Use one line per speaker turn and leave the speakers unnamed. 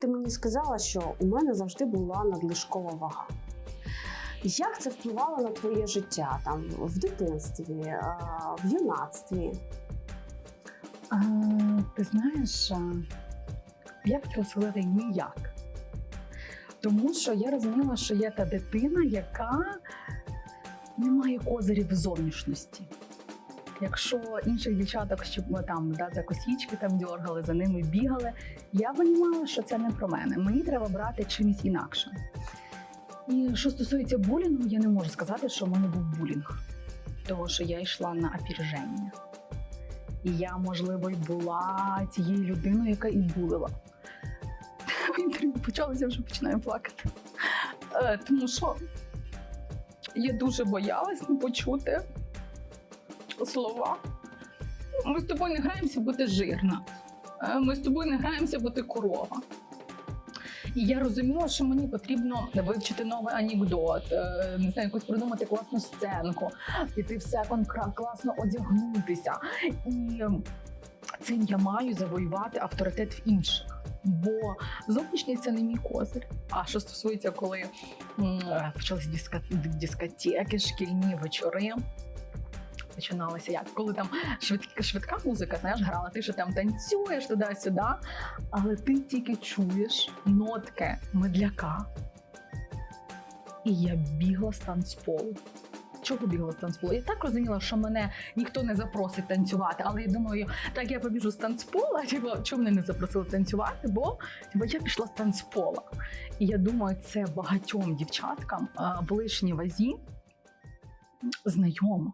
Ти мені сказала, що у мене завжди була надлишкова вага. Як це впливало на твоє життя там в дитинстві, в юнацтві?
А, ти знаєш, я хотіла сказати ніяк. Тому що я розуміла, що є та дитина, яка не має козирів зовнішності. Якщо інших дівчаток, щоб ми там да, за косічки там дьоргали, за ними бігали, я розуміла, що це не про мене. Мені треба брати чимось інакшим. І що стосується булінгу, я не можу сказати, що в мене був булінг, тому що я йшла на опереження. І я, можливо, й була тією людиною, яка і булила. Інтерв'ю почалося, вже починаю плакати. Е, тому що я дуже боялась не почути слова. Ми з тобою не граємося, бо ти жирна. Е, Ми з тобою не граємося, бо ти корова. І я розуміла, що мені потрібно вивчити новий анекдот, е, не знаю, якусь придумати класну сценку, піти в секонд класно одягнутися. І цим я маю завоювати авторитет в інших. Бо зовнішність це не мій козир. А що стосується, коли почалися дискотеки, шкільні вечори. Починалося як, коли там швидка, швидка музика, знаєш, грала, ти що там танцюєш туди-сюди, але ти тільки чуєш нотки медляка. І я бігла з танцполу. Чого бігла з танцполу? Я так розуміла, що мене ніхто не запросить танцювати, але я думаю, так я побіжу з танцпола, типу, чому мене не запросили танцювати? Бо типу, я пішла з танцпола. І я думаю, це багатьом дівчаткам в лишній вазі знайомо.